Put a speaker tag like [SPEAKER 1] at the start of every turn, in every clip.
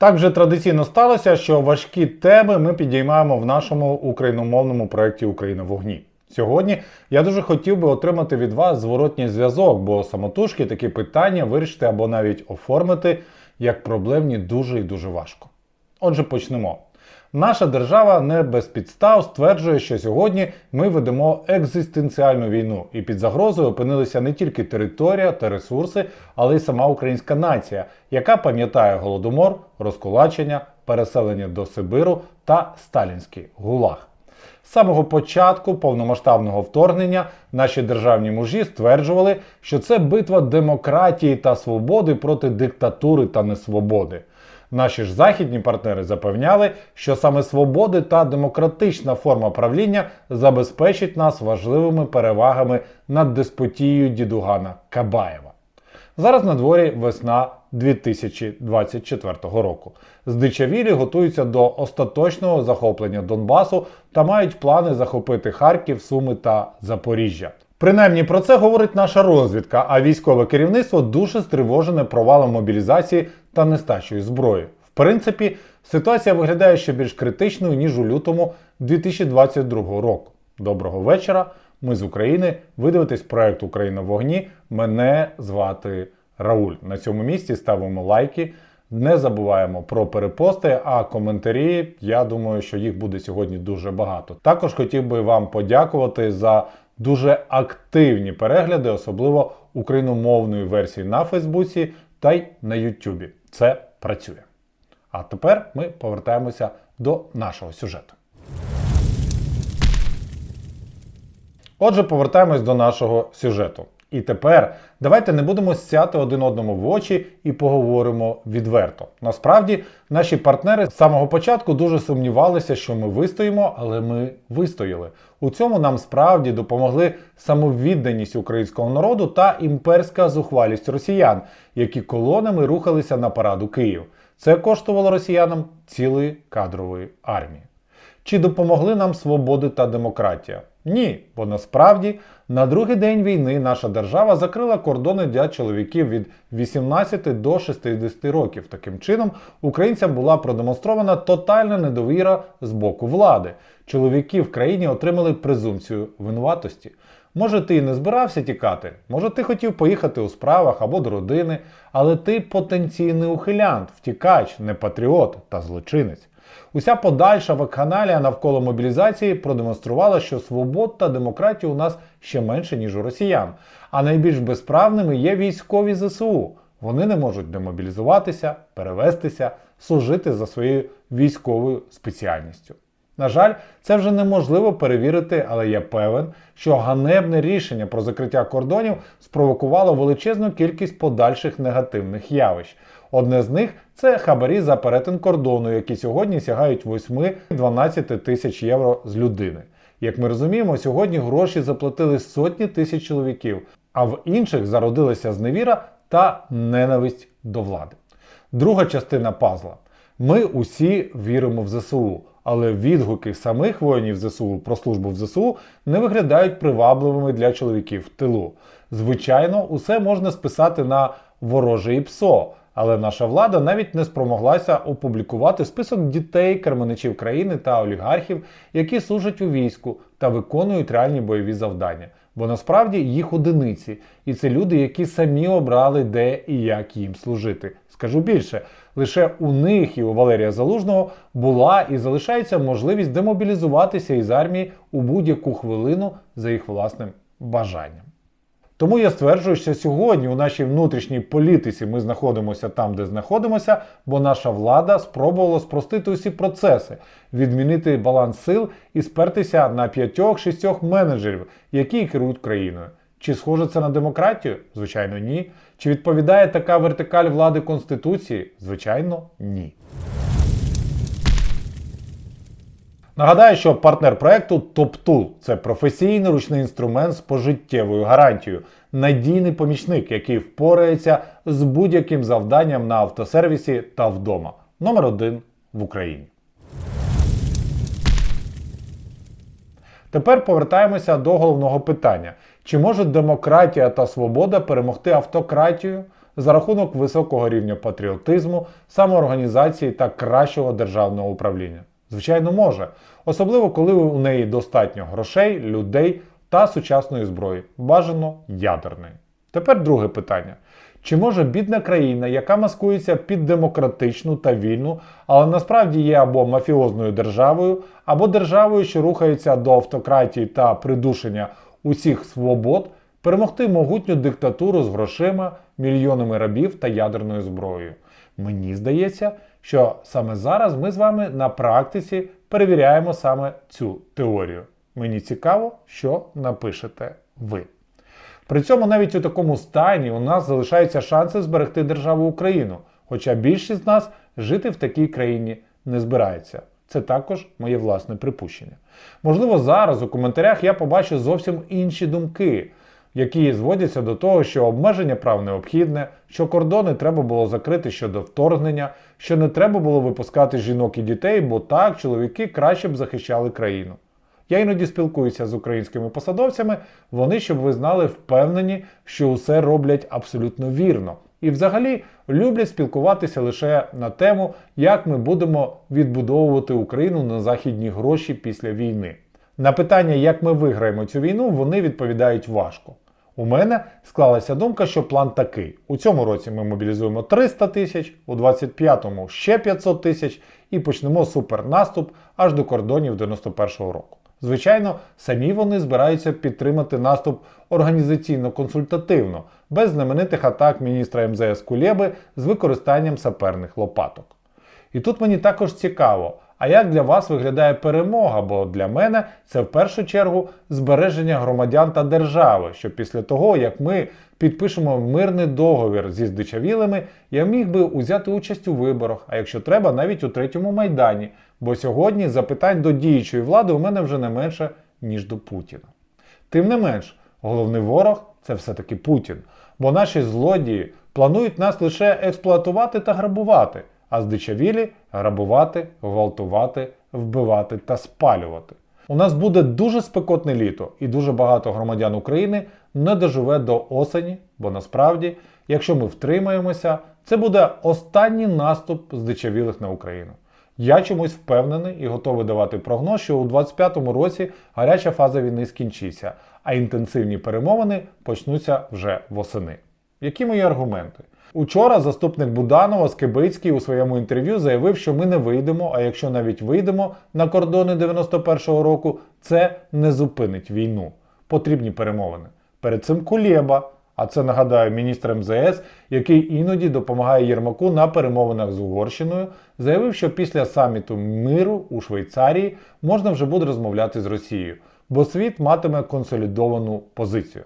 [SPEAKER 1] Так вже традиційно сталося, що важкі теми ми підіймаємо в нашому україномовному проєкті Україна вогні. Сьогодні я дуже хотів би отримати від вас зворотній зв'язок, бо самотужки такі питання вирішити або навіть оформити як проблемні дуже і дуже важко. Отже, почнемо. Наша держава не без підстав стверджує, що сьогодні ми ведемо екзистенціальну війну, і під загрозою опинилися не тільки територія та ресурси, але й сама українська нація, яка пам'ятає голодомор, розкулачення, переселення до Сибиру та сталінський гулаг. З самого початку повномасштабного вторгнення наші державні мужі стверджували, що це битва демократії та свободи проти диктатури та несвободи. Наші ж західні партнери запевняли, що саме свободи та демократична форма правління забезпечить нас важливими перевагами над деспотією дідугана Кабаєва. Зараз на дворі весна 2024 року. Здичавілі готуються до остаточного захоплення Донбасу та мають плани захопити Харків, Суми та Запоріжжя. Принаймні про це говорить наша розвідка, а військове керівництво дуже стривожене провалом мобілізації та нестачею зброї. В принципі, ситуація виглядає ще більш критичною ніж у лютому 2022 року. Доброго вечора. Ми з України. Ви дивитесь проект Україна в вогні. Мене звати Рауль. На цьому місці ставимо лайки. Не забуваємо про перепости, а коментарі. Я думаю, що їх буде сьогодні дуже багато. Також хотів би вам подякувати за дуже активні перегляди, особливо україномовної версії на Фейсбуці та й на Ютубі. Це працює. А тепер ми повертаємося до нашого сюжету. Отже, повертаємось до нашого сюжету. І тепер давайте не будемо сяти один одному в очі і поговоримо відверто. Насправді, наші партнери з самого початку дуже сумнівалися, що ми вистоїмо, але ми вистояли. У цьому нам справді допомогли самовідданість українського народу та імперська зухвалість росіян, які колонами рухалися на параду Київ. Це коштувало росіянам цілої кадрової армії. Чи допомогли нам свободи та демократія? Ні, бо насправді на другий день війни наша держава закрила кордони для чоловіків від 18 до 60 років. Таким чином, українцям була продемонстрована тотальна недовіра з боку влади. Чоловіки в країні отримали презумпцію винуватості. Може, ти і не збирався тікати, може, ти хотів поїхати у справах або до родини, але ти потенційний ухилянт, втікач, не патріот та злочинець. Уся подальша вакханалія навколо мобілізації продемонструвала, що свобод та демократії у нас ще менше, ніж у росіян. А найбільш безправними є військові ЗСУ. Вони не можуть демобілізуватися, перевестися, служити за своєю військовою спеціальністю. На жаль, це вже неможливо перевірити, але я певен, що ганебне рішення про закриття кордонів спровокувало величезну кількість подальших негативних явищ. Одне з них це хабарі за перетин кордону, які сьогодні сягають 8-12 тисяч євро з людини. Як ми розуміємо, сьогодні гроші заплатили сотні тисяч чоловіків, а в інших зародилася зневіра та ненависть до влади. Друга частина пазла. Ми усі віримо в ЗСУ, але відгуки самих воїнів ЗСУ про службу в ЗСУ не виглядають привабливими для чоловіків в тилу. Звичайно, усе можна списати на вороже і ПСО. Але наша влада навіть не спромоглася опублікувати список дітей, керманичів країни та олігархів, які служать у війську та виконують реальні бойові завдання. Бо насправді їх одиниці, і це люди, які самі обрали, де і як їм служити. Скажу більше, лише у них і у Валерія Залужного була і залишається можливість демобілізуватися із армії у будь-яку хвилину за їх власним бажанням. Тому я стверджую, що сьогодні у нашій внутрішній політиці ми знаходимося там, де знаходимося, бо наша влада спробувала спростити усі процеси, відмінити баланс сил і спертися на п'ятьох-шістьох менеджерів, які керують країною. Чи схоже це на демократію? Звичайно, ні. Чи відповідає така вертикаль влади Конституції? Звичайно, ні. Нагадаю, що партнер проекту TopTool – це професійний ручний інструмент з пожиттєвою гарантією, надійний помічник, який впорається з будь-яким завданням на автосервісі та вдома. Номер один в Україні. Тепер повертаємося до головного питання: чи може демократія та свобода перемогти автократію? за рахунок високого рівня патріотизму, самоорганізації та кращого державного управління? Звичайно, може, особливо коли у неї достатньо грошей, людей та сучасної зброї, бажано ядерної. Тепер друге питання. Чи може бідна країна, яка маскується під демократичну та вільну, але насправді є або мафіозною державою, або державою, що рухається до автократії та придушення усіх свобод, перемогти могутню диктатуру з грошима, мільйонами рабів та ядерною зброєю? Мені здається, що саме зараз ми з вами на практиці перевіряємо саме цю теорію. Мені цікаво, що напишете ви. При цьому навіть у такому стані у нас залишаються шанси зберегти державу Україну, хоча більшість з нас жити в такій країні не збирається. Це також моє власне припущення. Можливо, зараз у коментарях я побачу зовсім інші думки, які зводяться до того, що обмеження прав необхідне, що кордони треба було закрити щодо вторгнення, що не треба було випускати жінок і дітей, бо так чоловіки краще б захищали країну. Я іноді спілкуюся з українськими посадовцями, вони, щоб ви знали, впевнені, що усе роблять абсолютно вірно. І взагалі люблять спілкуватися лише на тему, як ми будемо відбудовувати Україну на західні гроші після війни. На питання, як ми виграємо цю війну, вони відповідають важко. У мене склалася думка, що план такий: у цьому році ми мобілізуємо 300 тисяч, у 25-му ще 500 тисяч і почнемо супернаступ аж до кордонів 91-го року. Звичайно, самі вони збираються підтримати наступ організаційно-консультативно, без знаменитих атак міністра МЗС Кулєби з використанням саперних лопаток. І тут мені також цікаво, а як для вас виглядає перемога? Бо для мене це в першу чергу збереження громадян та держави, що після того, як ми підпишемо мирний договір зі здичавілими, я міг би узяти участь у виборах, а якщо треба, навіть у третьому майдані. Бо сьогодні запитань до діючої влади у мене вже не менше, ніж до Путіна. Тим не менш, головний ворог це все-таки Путін. Бо наші злодії планують нас лише експлуатувати та грабувати, а здичавілі грабувати, гвалтувати, вбивати та спалювати. У нас буде дуже спекотне літо, і дуже багато громадян України не доживе до осені, бо насправді, якщо ми втримаємося, це буде останній наступ здичавілих на Україну. Я чомусь впевнений і готовий давати прогноз, що у 2025 році гаряча фаза війни скінчиться, а інтенсивні перемовини почнуться вже восени. Які мої аргументи? Учора заступник Буданова Скибицький у своєму інтерв'ю заявив, що ми не вийдемо, а якщо навіть вийдемо на кордони 91-го року, це не зупинить війну. Потрібні перемовини. Перед цим Кулєба, а це нагадаю міністр МЗС, який іноді допомагає Єрмаку на перемовинах з Угорщиною, заявив, що після саміту миру у Швейцарії можна вже буде розмовляти з Росією, бо світ матиме консолідовану позицію.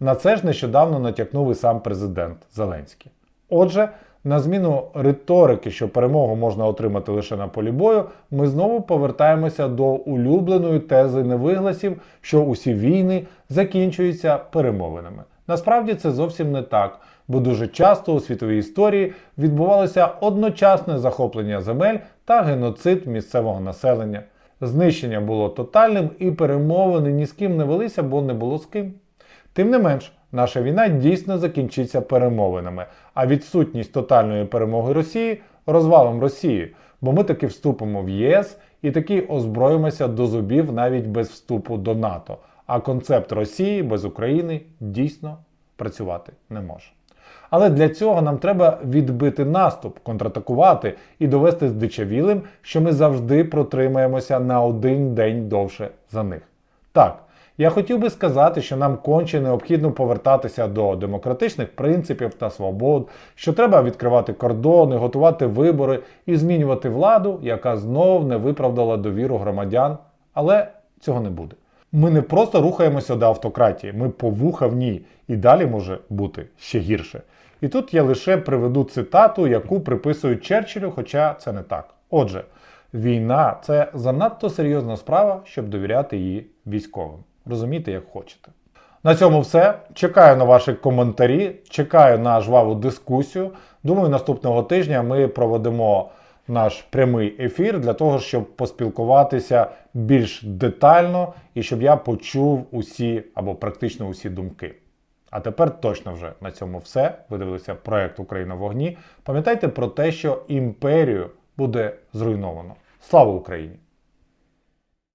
[SPEAKER 1] На це ж нещодавно натякнув і сам президент Зеленський. Отже, на зміну риторики, що перемогу можна отримати лише на полі бою, ми знову повертаємося до улюбленої тези невигласів, що усі війни закінчуються перемовинами. Насправді це зовсім не так, бо дуже часто у світовій історії відбувалося одночасне захоплення земель та геноцид місцевого населення. Знищення було тотальним і перемовини ні з ким не велися, бо не було з ким. Тим не менш, наша війна дійсно закінчиться перемовинами, а відсутність тотальної перемоги Росії розвалом Росії, бо ми таки вступимо в ЄС і таки озброїмося до зубів навіть без вступу до НАТО. А концепт Росії без України дійсно працювати не може. Але для цього нам треба відбити наступ, контратакувати і довести з дичавілим, що ми завжди протримаємося на один день довше за них. Так, я хотів би сказати, що нам конче необхідно повертатися до демократичних принципів та свобод, що треба відкривати кордони, готувати вибори і змінювати владу, яка знов не виправдала довіру громадян. Але цього не буде. Ми не просто рухаємося до автократії, ми повуха в ній, і далі може бути ще гірше. І тут я лише приведу цитату, яку приписують Черчиллю, хоча це не так. Отже, війна це занадто серйозна справа, щоб довіряти її військовим. Розумійте, як хочете. На цьому все. Чекаю на ваші коментарі, чекаю на жваву дискусію. Думаю, наступного тижня ми проведемо наш прямий ефір для того, щоб поспілкуватися більш детально і щоб я почув усі або практично усі думки. А тепер точно вже на цьому все. Ви дивилися проект Україна в вогні. Пам'ятайте про те, що імперію буде зруйновано. Слава Україні!